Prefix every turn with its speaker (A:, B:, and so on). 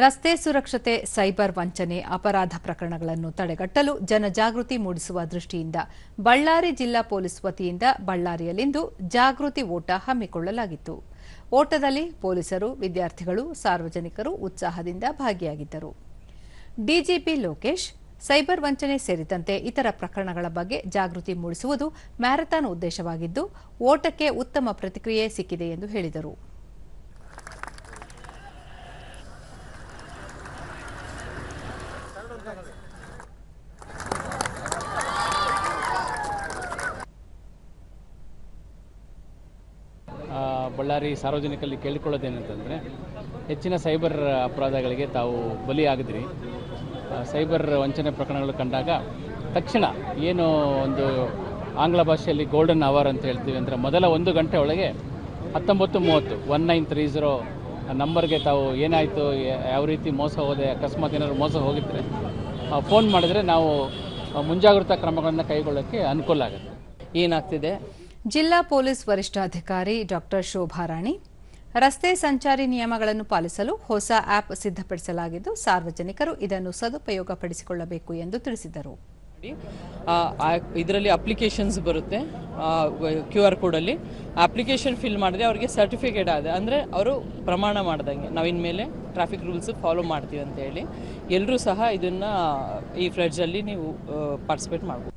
A: ರಸ್ತೆ ಸುರಕ್ಷತೆ, ಸೈಬರ್ ವಂಚನೆ, ಅಪರಾಧ ಪ್ರಕರಣಗಳನ್ನು ತಡೆಗಟ್ಟಲು ಜನಜಾಗೃತಿ ಮೂಡಿಸುವ ದೃಷ್ಟಿಯಿಂದ ಬಳ್ಳಾರಿ ಜಿಲ್ಲಾ ಪೊಲೀಸ್ ವತಿಯಿಂದ ಬಳ್ಳಾರಿಯಲ್ಲಿಂದು ಜಾಗೃತಿ ಓಟ ಹಮ್ಮಿಕೊಳ್ಳಲಾಗಿತ್ತು. ಓಟದಲ್ಲಿ ಪೊಲೀಸರು, ವಿದ್ಯಾರ್ಥಿಗಳು, ಸಾರ್ವಜನಿಕರು ಉತ್ಸಾಹದಿಂದ ಭಾಗಿಯಾಗಿದ್ದರು. ಡಿಜಿಪಿ ಲೋಕೇಶ್, ಸೈಬರ್ ವಂಚನೆ ಸೇರಿದಂತೆ ಇತರ ಪ್ರಕರಣಗಳ ಬಗ್ಗೆ ಜಾಗೃತಿ ಮೂಡಿಸುವುದು ಮ್ಯಾರಥಾನ್ ಉದ್ದೇಶವಾಗಿದ್ದು, ಓಟಕ್ಕೆ ಉತ್ತಮ ಪ್ರತಿಕ್ರಿಯೆ ಸಿಕ್ಕಿದೆ ಎಂದು ಹೇಳಿದರು.
B: ಬಳ್ಳಾರಿ ಸಾರ್ವಜನಿಕರಲ್ಲಿ ಕೇಳಿಕೊಳ್ಳೋದೇನಂತಂದರೆ, ಹೆಚ್ಚಿನ ಸೈಬರ್ ಅಪರಾಧಗಳಿಗೆ ತಾವು ಬಲಿಯಾಗಿದ್ರಿ. ಸೈಬರ್ ವಂಚನೆ ಪ್ರಕರಣಗಳು ಕಂಡಾಗ ತಕ್ಷಣ ಏನು ಒಂದು ಆಂಗ್ಲ ಭಾಷೆಯಲ್ಲಿ ಗೋಲ್ಡನ್ ಅವರ್ ಅಂತ ಹೇಳ್ತೀವಿ ಅಂದರೆ ಮೊದಲ ಒಂದು ಗಂಟೆ ಒಳಗೆ ಹತ್ತೊಂಬತ್ತು ಮೂವತ್ತು, ಒನ್ ನೈನ್ ತ್ರೀ ಝೀರೋ ನಂಬರ್ಗೆ ತಾವು ಏನಾಯಿತು ಯಾವ ರೀತಿ ಮೋಸ ಹೋದೆ ಅಕಸ್ಮಾತ್ ಏನಾದರೂ ಮೋಸ ಹೋಗಿದ್ರೆ ಫೋನ್ ಮಾಡಿದ್ರೆ ನಾವು ಮುಂಜಾಗ್ರತಾ ಕ್ರಮಗಳನ್ನು ಕೈಗೊಳ್ಳೋಕ್ಕೆ ಅನುಕೂಲ ಆಗುತ್ತೆ.
C: ಏನಾಗ್ತಿದೆ?
A: ಜಿಲ್ಲಾ ಪೊಲೀಸ್ ವರಿಷ್ಠಾಧಿಕಾರಿ ಡಾಕ್ಟರ್ ಶೋಭಾರಾಣಿ ರಸ್ತೆ ಸಂಚಾರಿ ನಿಯಮಗಳನ್ನು ಪಾಲಿಸಲು ಹೊಸ ಆಪ್ ಸಿದ್ಧಪಡಿಸಲಾಗಿದ್ದು ಸಾರ್ವಜನಿಕರು ಇದನ್ನು ಸದುಪಯೋಗಪಡಿಸಿಕೊಳ್ಳಬೇಕು ಎಂದು ತಿಳಿಸಿದರು.
C: ಇದರಲ್ಲಿ ಅಪ್ಲಿಕೇಶನ್ಸ್ ಬರುತ್ತೆ ಕ್ಯೂ ಆರ್ ಕೋಡಲ್ಲಿ ಅಪ್ಲಿಕೇಶನ್ ಫಿಲ್ ಮಾಡಿದ್ರೆ ಅವರಿಗೆ ಸರ್ಟಿಫಿಕೇಟ್ ಆದ, ಅಂದರೆ ಅವರು ಪ್ರಮಾಣ ಮಾಡ್ದಂಗೆ. ನಾವು ಇನ್ಮೇಲೆ ಟ್ರಾಫಿಕ್ ರೂಲ್ಸ್ ಫಾಲೋ ಮಾಡ್ತೀವಿ ಅಂತ ಹೇಳಿ. ಎಲ್ಲರೂ ಸಹ ಇದನ್ನು ಈ ಫ್ಲಡ್ಜಲ್ಲಿ ನೀವು ಪಾರ್ಟಿಸಿಪೇಟ್ ಮಾಡ್ಬೋದು.